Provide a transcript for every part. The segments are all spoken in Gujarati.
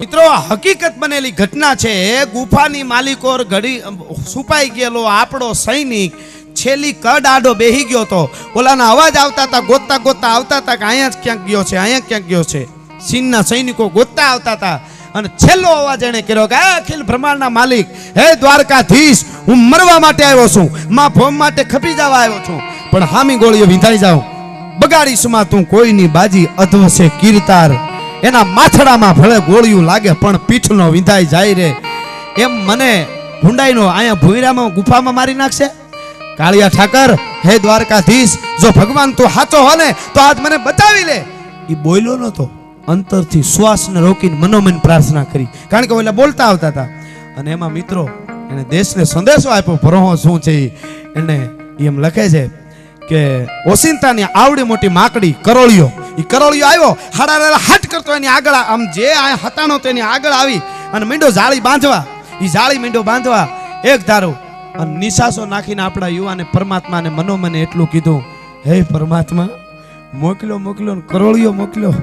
મિત્રો હકીકત બનેલી ઘટના છે. ગુફાની માલિકોર ઘડી સુપાઈ ગયેલો આપણો સૈનિક છેલ્લી કડ આડો બેહી ગયો હતો. ઓલાના અવાજ આવતા હતા, ગોતતા ગોતતા આવતા હતા કે અહીંયા જ ક્યાંક ગયો છે, અહીંયા ક્યાંક ગયો છે. ચીનના સૈનિકો ગોતતા આવતા હતા અને છેલ્લો અવાજ એણે કર્યો કે "આ અખિલ બ્રહ્માંડના માલિક, હે દ્વારકાધીશ, હું મરવા માટે આવ્યો છું. માં ભોમ માટે ખપી જવા આવ્યો છું. પણ હામી ગોળીઓ વિંધાઈ જાઉં બગાડીશમાં તું કોઈની બાજી અધવશે કીર્તાર. એના માથડામાં ભલે ગોળિયું લાગે, પણ પીઠનો વિંધાઈ જાય રે. એમ મને ભૂંડાઈનો અહીંયા ભૂયરામાં, ગુફામાં મારી નાખશે? કાળિયા ઠાકર, હે દ્વારકાધીશ, જો ભગવાન તું સાચો હો ને તો આજ મને બતાવી લે. એ બોલ્યો નતો અંતરથી શ્વાસને રોકીને મનોમન પ્રાર્થના કરી. કારણ કે ઓલા બોલતા આવતા હતા. અને એમાં મિત્રો, એને દેશને સંદેશો આપ્યો, ભરોહો શું છે એને એમ લખે છે કે, ઓસિંતાની આવડી મોટી માકડી, કરોળિયો એ આવ્યો હાડા હાટ કરતો એની આગળ આમ જે આ હતાણો તેની આગળ આવી અને મીંડો જાળી બાંધવા એ જાળી મીંડો બાંધવા એક ધારો અને નિશાસો નાખીને આપણા યુવાને પરમાત્માને મનોમને એટલું કીધું, હે પરમાત્મા મોકલ્યો મોકલ્યો કરોળિયો મોકલ્યો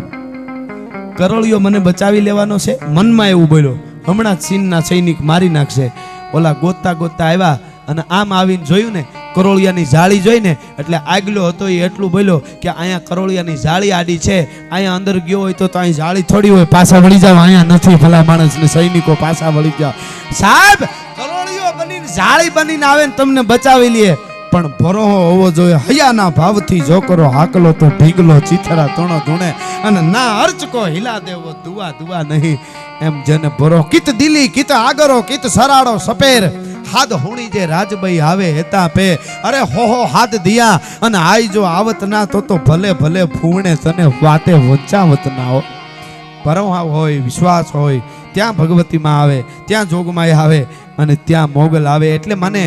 કરોળિયો મને બચાવી લેવાનો છે. મનમાં એવું બોલ્યો, હમણાં ચીનના સૈનિક મારી નાખશે. ઓલા ગોતતા ગોતતા આવ્યા અને આમ આવીને જોયું ને કરોળિયાની જાળી જોઈને એટલે આગલો હતો એ એટલું બોલ્યો કે અહીંયા કરોળિયાની જાળી આડી છે, અહીંયા અંદર ગયો હોય તો અહીં જાળી થોડી હોય, પાછા વળી જાવ અહીંયા નથી, ભલા માણસને સૈનિકો પાછા વળી જાવ સાહેબ, કરોળિયો બનીને જાળી બનીને આવે ને તમને બચાવી લે. પણ ભરોહો હોવો જોઈએ, હયાના ભાવથી જો કરો હાકલો તો ભીગલો ચીથરા તણો ધૂણે, અને ના અર્ચકો હિલા દેવો દુવા દુવા નહીં. એમ જેને ભરો કિત દિલી, કિત આગરો, કિત સરાડો સપેર. હાદ હોણી જે રાજભાઈ આવે હેતા પે અરે હો હો હાથ દિયા, અને આઈ જો આવત ના તો તો ભલે ભલે ફૂણે તને વાતે વંચાવત ના હો. પરમહાવ હોય, વિશ્વાસ હોય, ત્યાં ભગવતીમાં આવે, ત્યાં જોગમાય આવે, અને ત્યાં મોગલ આવે, એટલે મને